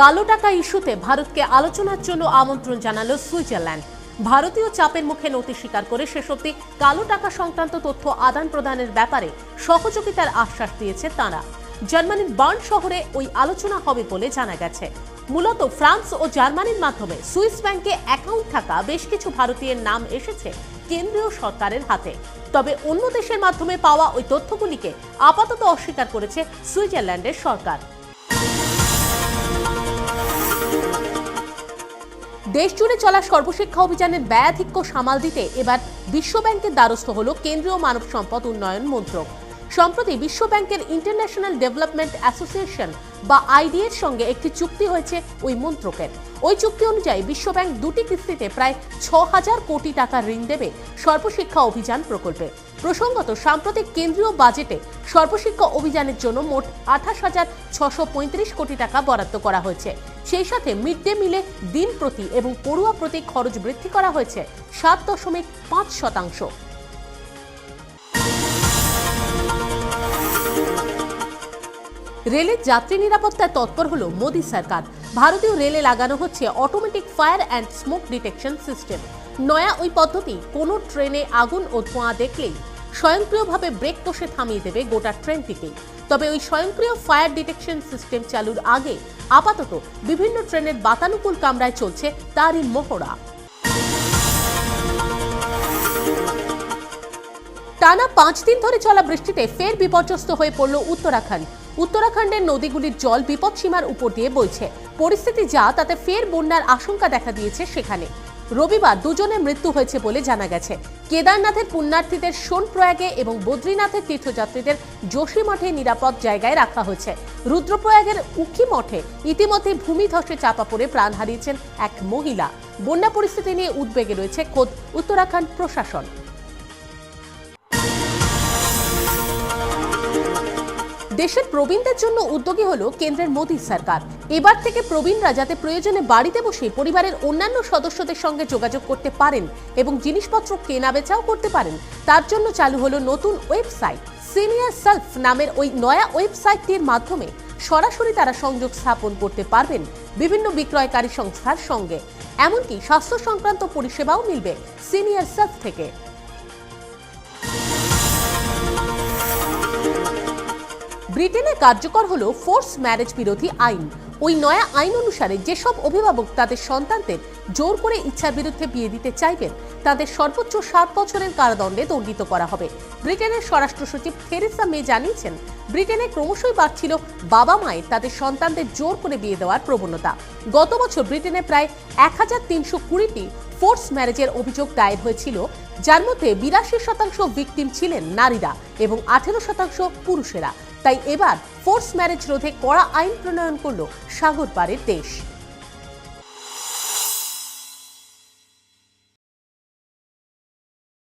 কালো টাকা ইস্যুতে ভারতকে আলোচনার জন্য আমন্ত্রণ জানালো সুইজারল্যান্ড। ভারতীয় চাপের মুখে নতি স্বীকার করে শেষ অব্দি কালো টাকা সংক্রান্ত তথ্য আদান প্রদানের ব্যাপারে সহযোগিতার আশ্বাস দিয়েছে তারা। জার্মানির বার্ন শহরে ওই আলোচনা হবে বলে জানা গেছে। মূলত ফ্রান্স ও জার্মানির মাধ্যমে সুইস ব্যাংকে অ্যাকাউন্ট থাকা বেশ কিছু ভারতীয়ের নাম এসেছে কেন্দ্রীয় সরকারের হাতে। তবে অন্য দেশের মাধ্যমে পাওয়া ওই তথ্যগুলিকে আপাতত অস্বীকার করেছে সুইজারল্যান্ডের সরকার। দেশজুড়ে চলা সর্বশিক্ষা অভিযানের ব্যয়াধিক্য সামাল দিতে এবার বিশ্বব্যাংকের দ্বারস্থ হল কেন্দ্রীয় মানব সম্পদ উন্নয়ন মন্ত্রক। সম্প্রতি বিশ্বব্যাংকের ইন্টারন্যাশনাল ডেভেলপমেন্ট অ্যাসোসিয়েশন বা আইডি এর সঙ্গে একটি চুক্তি হয়েছে ওই মন্ত্রকের। ওই চুক্তি অনুযায়ী বিশ্বব্যাংক দুটি কিস্তিতে প্রায় ছ হাজার কোটি টাকা ঋণ দেবে সর্বশিক্ষা অভিযান প্রকল্পে। প্রসঙ্গত, সাম্প্রতিক কেন্দ্রীয় বাজেটে সর্বশিক্ষা অভিযানের জন্য মোট আঠাশ হাজার ছশো কোটি টাকা বরাদ্দ করা হয়েছে। সেই সাথে মিড ডে মিলে দিন প্রতি এবং পড়ুয়া প্রতি খরচ বৃদ্ধি করা হয়েছে সাত দশমিক পাঁচ শতাংশ। রেলের যাত্রী নিরাপত্তায় তৎপর হল মোদী সরকার। ভারতীয় রেলে লাগানো হচ্ছে automatic fire and smoke detection system নয়া ওই পদ্ধতি কোনো ট্রেনে আগুন ও ধোঁয়া দেখলেই স্বয়ংক্রিয়ভাবে ব্রেক কষে থামিয়ে দেবে গোটা ট্রেনটিকেই তবে ওই স্বয়ংক্রিয় ফায়ার ডিটেকশন সিস্টেম চালুর আগে আপাতত বিভিন্ন ট্রেনের বাতানুকূল কামরায় চলছে তারই মহড়া। টানা পাঁচ দিন ধরে চলা বৃষ্টিতে ফের বিপর্যস্ত হয়ে পড়ল উত্তরাখণ্ড। উত্তরাখণ্ডের নদীগুলির জল বিপদসীমার উপর দিয়ে বইছে। পরিস্থিতি যা, তাতে ফের বন্যার আশঙ্কা দেখা দিয়েছে সেখানে। রবিবার দুজনের মৃত্যু হয়েছে বলে জানা গেছে। কেদারনাথের পুণ্যার্থীদের সোনপ্রয়াগে এবং বদ্রীনাথের তীর্থযাত্রীদের যোশী মঠে নিরাপদ জায়গায় রাখা হয়েছে। রুদ্রপ্রয়াগের উকি মঠে ইতিমধ্যে ভূমিধসে চাপা পড়ে প্রাণ হারিয়েছেন এক মহিলা। বন্যা পরিস্থিতি নিয়ে উদ্বেগে রয়েছে খোদ উত্তরাখণ্ড প্রশাসন। দেশের প্রবীণদের জন্য উদ্যোগী হলো কেন্দ্রের মোদী সরকার। এবার থেকে প্রবীণরা যাতে প্রয়োজনে বাড়িতে বসে পরিবারের অন্যান্য সদস্যদের সঙ্গে যোগাযোগ করতে পারেন এবং জিনিসপত্র কেনা বেচাও করতে পারেন, তার জন্য চালু হলো নতুন ওয়েবসাইট। সিনিয়র সেলফ নামের ওই নয়া ওয়েবসাইটটির মাধ্যমে সরাসরি তারা সংযোগ স্থাপন করতে পারবেন বিভিন্ন বিক্রয়কারী সংস্থার সঙ্গে। এমনকি স্বাস্থ্য সংক্রান্ত পরিষেবাও মিলবে সিনিয়র সেলফ থেকে। ব্রিটেনে কার্যকর হলো ফোর্স ম্যারেজ বিরোধী আইন। ওই নয়া আইন অনুসারে যেসব অভিভাবক তাদের সন্তানদের জোর করে ইচ্ছার বিরুদ্ধে বিয়ে দিতে চাইবেন, তাদের সর্বোচ্চ সাত বছরের কারাদণ্ডে দণ্ডিত করা হবে। ব্রিটেনের স্বরাষ্ট্র সচিব থেরেসা মে জানিয়েছেন, ব্রিটেনে ক্রমশই বাড়ছিল বাবা মায়ের তাদের সন্তানদের জোর করে বিয়ে দেওয়ার প্রবণতা। গত বছর ব্রিটেনে প্রায় এক হাজার তিনশো কুড়িটি ফোর্স ম্যারেজের অভিযোগ দায়ের হয়েছিল, যার মধ্যে বিরাশি শতাংশ ভিকটিম ছিলেন নারীরা এবং আঠেরো শতাংশ পুরুষেরা। তাই এবার ফোর্স ম্যারেজ রোধে কড়া আইন প্রণয়ন করল সাগর পাড়ের দেশ।